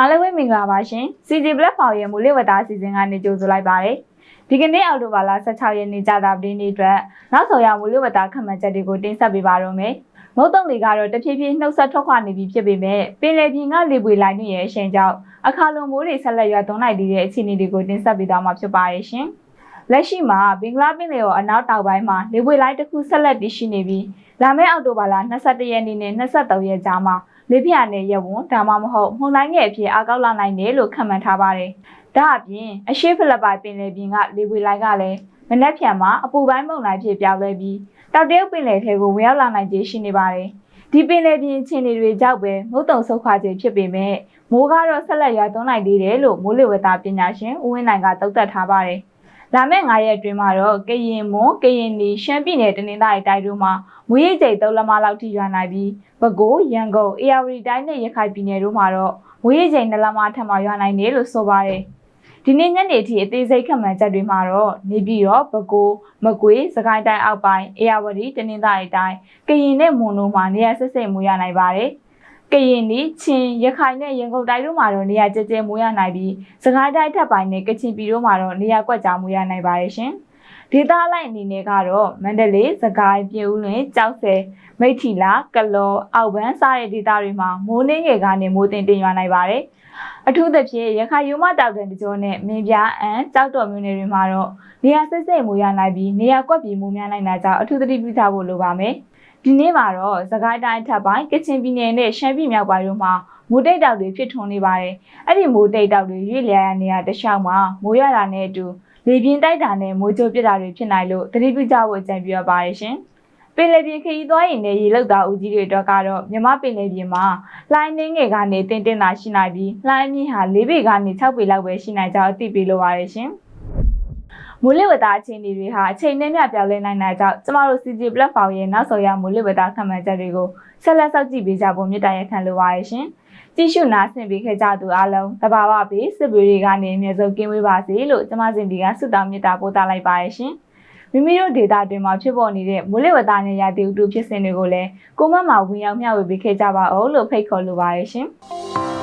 အားလုံးပဲမင်္ဂလာပါရှင် CG Platform ရဲ့မူလဝတ္တအစီအစဉ်ကနေကြိုဆိုလိုက်ပါတယ်ဒီကနေ့အောက်တိုဘာလ16ရက်နေ့ကြာသပတေးနေ့အတွက်နောက်ဆုံးရမူလဝတ္တခန့်မှန်းချက်တွေကိုတင်ဆက်ပေးပါတော့မယ်မုတ်တုံတွေကတော့တဖြည်းဖြည်းနှုတ်ဆက်ထွက်ခွာနေပြီဖြစ်ပေမဲ့ပင်လယ်ပြင်ကလေပွေလိုက်နှင့်ရဲ့အရှိန်ကြောင့်အခါလွန်မိုးတွေဆက်လက်ရွာသွန်းလိုက်သေးတဲ့အခြေအနေတွေကိုတင်ဆက်ပေးသွားမှာဖြစ်ပါတယ်ရှင်လက်ရှိမှာဘင်္ဂလားပင်လယ်ော်အနောက်တောင်ပိုင်းမှာလေပွေလိုက်တစ်ခုဆက်လက်တည်ရှိနေပြီးလာမယ့်အောက်တိုဘာလ22ရက်နေ့နဲ့23ရက်ကြားမှာ လေပြင်းနဲ့ရဝွန်ဒါမှမဟုတ်မှုန်တိုင်းငယ်အဖြစ်အကောက်လာနိုင်တယ်လို့ခန့်မှန်းထားပါတယ်။ဒါအပြင်အရှိဖိလစ်ပိုင်ပင်လယ်ပြင်ကလေပွေလိုက်ကလည်းမနက်ဖြန်မှာအပူပိုင်းမုန်တိုင်းဖြစ်ပြောင်းလဲပြီးတောက်တရုတ်ပင်လယ်ထဲကိုဝင်ရောက်လာနိုင်ခြေရှိနေပါတယ်။ဒီပင်လယ်ပြင်အခြေအနေတွေကြောင့်ပဲမုတ်တုံဆုတ်ခွာခြင်းဖြစ်ပေမဲ့မိုးကတော့ဆက်လက်ရွာသွန်းနိုင်သေးတယ်လို့မိုးလေဝသပညာရှင်ဦးဝင်းနိုင်ကသုံးသပ်ထားပါတယ်။ လာမယ့်9ရက်အတွင်းမှာတော့ကရင်မွန်ကရင်နီရှမ်းပြည်နယ်တနင်္သာရီတိုင်းတို့မှာမွေးရိပ်ကျိတ်သုံးလမလောက်ထိရွာနိုင်ပြီးပဲခူးရန်ကုန်အေရဝတီတိုင်းနဲ့ရခိုင်ပြည်နယ်တို့မှာတော့မွေးရိပ်ကျိတ်နှလမထပ်မရွာနိုင်တယ်လို့ဆိုပါတယ်ဒီနေ့ညနေထိအသေးစိတ်ခန့်မှန်းချက်တွေမှာတော့နေပြည်တော်ပဲခူးမကွေးစကိုင်းတိုင်းအောက်ပိုင်းအေရဝတီတနင်္သာရီတိုင်းကရင်နဲ့မွန်တို့မှာနေရာဆက်ဆက်မွေးရနိုင်ပါတယ် ကရင်နီချင်းရခိုင်နဲ့ရန်ကုန်တိုင်းတို့မှာတော့နေရာကျကျမွေးရနိုင်ပြီးစကိုင်းတိုင်းထပ်ပိုင်းနဲ့ကချင်ပြည်တို့မှာတော့နေရာကွက်ကြားမွေးရနိုင်ပါတယ်ရှင်ဒေသလိုက်အနေနဲ့ကတော့မန္တလေး၊စကိုင်း၊ပြည်ဦးလွင်၊ကြောက်စဲမိထီလာကလောအောက်ဘန်းစတဲ့ဒေသတွေမှာမိုးနှင်းငယ်ကနေမိုးတင်တင်ရွာနိုင်ပါတယ်။အထူးသဖြင့်ရခိုင်ရိုးမတောက်တဲ့တကြောနဲ့မင်းပြားအန်ကြောက်တော်မြို့နယ်တွေမှာတော့နေရာစိတ်စိတ်မိုးရနိုင်ပြီးနေရာကွက်ပြီးမိုးများနိုင်တာကြောင့်အထူးသတိပြုထားဖို့လိုပါမယ်။ ဒီနေ့မှာတော့စကိုင်းတိုင်းထပ်ပိုင်းကချင်ပြည်နယ်နဲ့ရှမ်းပြည်မြောက်ပိုင်းတို့မှာမိုးတိတ်တောက်တွေဖြစ်ထွန်းနေပါတယ်။အဲ့ဒီမိုးတိတ်တောက်တွေရွေ့လျားရနေရတခြားမှာမိုးရတာနဲ့အတူလေပြင်းတိုက်တာနဲ့မိုးကြိုးပြစ်တာတွေဖြစ်နိုင်လို့သတိပြုကြဖို့အကြံပြုရပါတယ်ရှင်။ပင်လယ်ပြင်ခရီးသွားရင်လည်းရေလောက်တာဦးကြီးတွေအတွက်ကတော့မြမပင်လယ်ပြင်မှာလှိုင်းနှင်းငယ်ကနေတင်တင်တာရှိနိုင်ပြီးလှိုင်းမြင့်ဟာ၄ပေကနေ၆ပေလောက်ပဲရှိနိုင်ကြောင်းအသိပေးလိုပါတယ်ရှင်။ မိုးလေဝသအခြေအနေတွေဟာအချိန်နဲ့မျှပြောင်းလဲနိုင်တာကြောင့်ကျမတို့ CG platform ရဲ့နောက်ဆုံးရမိုးလေဝသခန့်မှန်းချက်တွေကိုဆက်လက်စောင့်ကြည့်ပေးကြဖို့မြစ်တာရက်ခံလိုပါတယ်ရှင်။ကြည့်ရှုနားဆင်ပေးခဲ့ကြသူအားလုံးတဘာဝပေးစစ်ပေတွေကနေအမြဲဆုံးကင်းဝေးပါစေလို့ကျမစင်ဒီကဆုတောင်းမေတ္တာပို့သလိုက်ပါရရှင်။မိမိတို့ဒေတာတွင်မှာဖြစ်ပေါ်နေတဲ့မိုးလေဝသနဲ့ရာသီဥတုဖြစ်စဉ်တွေကိုလည်းကိုမမဝင်ရောက်မျှဝေပေးခဲ့ကြပါအောင်လို့ဖိတ်ခေါ်လိုပါရရှင်။